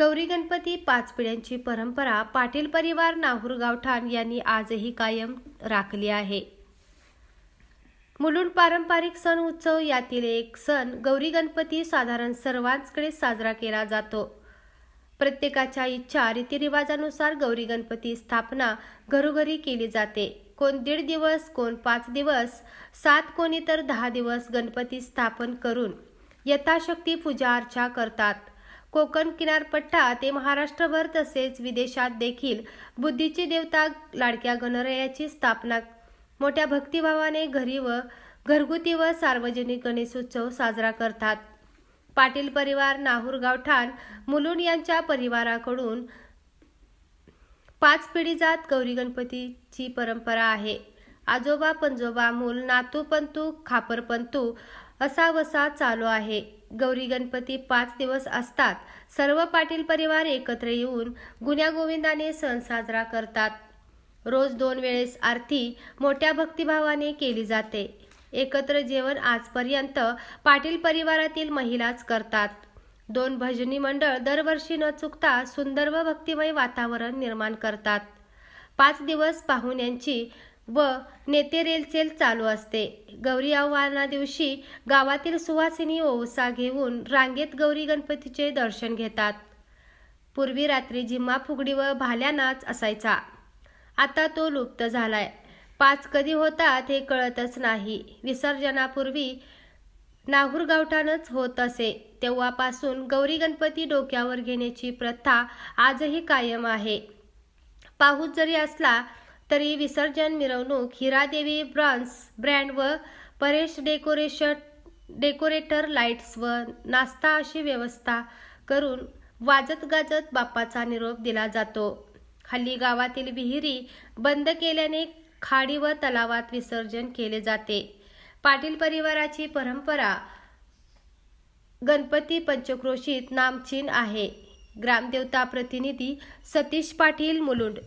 गौरी गणपती पाच पिढ्यांची परंपरा पाटील परिवार नाहूर गावठाण यांनी आजही कायम राखली आहे. मुलुंड पारंपरिक सण उत्सव यातील एक सण गौरी गणपती साधारण सर्वांकडे साजरा केला जातो. प्रत्येकाच्या इच्छा रीतिरिवाजानुसार गौरी गणपती स्थापना घरोघरी केली जाते. कोण दीड दिवस कोण पाच दिवस सात कोणी तर दहा दिवस गणपती स्थापन करून यथाशक्ती पूजा अर्चा करतात. कोकण किनारपट्टा ते महाराष्ट्रभर तसेच विदेशात देखील बुद्धीची देवता लाडक्या गणरायाची स्थापना मोठ्या भक्तिभावाने घरी व घरगुती व सार्वजनिक गणेशोत्सव साजरा करतात. पाटील परिवार नाहूर गावठाण मुलुंड यांच्या परिवाराकडून पाच पिढी जात गौरी गणपतीची परंपरा आहे. आजोबा पंजोबा मूल नातू पंतू खापर पंतू असा वसा चालू आहे. गौरी गणपती पाच दिवस असतात. सर्व पाटील परिवार एकत्र येऊन गुण्यागोविंदाने सण साजरा करतात. रोज दोन वेळेस आरती मोठ्या भक्तिभावाने केली जाते. एकत्र जेवण आजपर्यंत पाटील परिवारातील महिलाच करतात. दोन भजनी मंडळ दरवर्षी न चुकता सुंदर व भक्तिमय वातावरण निर्माण करतात. पाच दिवस पाहुण्यांची व नेते रेलचेल चालू असते. गौरी आव्हाना दिवशी गावातील सुवासिनी ओवसा घेऊन रांगेत गौरी गणपतीचे दर्शन घेतात. पूर्वी रात्री जिम्मा फुगडी व भाल्या नाच असायचा. आता तो लुप्त झालाय. पाच कधी होतात हे कळतच नाही. विसर्जनापूर्वी नाहूर गावठाणच होत असे. तेव्हापासून गौरी गणपती डोक्यावर घेण्याची प्रथा आजही कायम आहे. पाऊस जरी असला तरी विसर्जन मिरवणूक हिरादेवी ब्रॉन्स ब्रँड व परेश डेकोरेशन डेकोरेटर लाईट्स व नाश्ता अशी व्यवस्था करून वाजत गाजत बाप्पाचा निरोप दिला जातो. हल्ली गावातील विहिरी बंद केल्याने खाडी व तलावात विसर्जन केले जाते. पाटील परिवाराची परंपरा गणपती पंचक्रोशीत नामचीन आहे. ग्रामदेवता प्रतिनिधी सतीश पाटील मुलुंड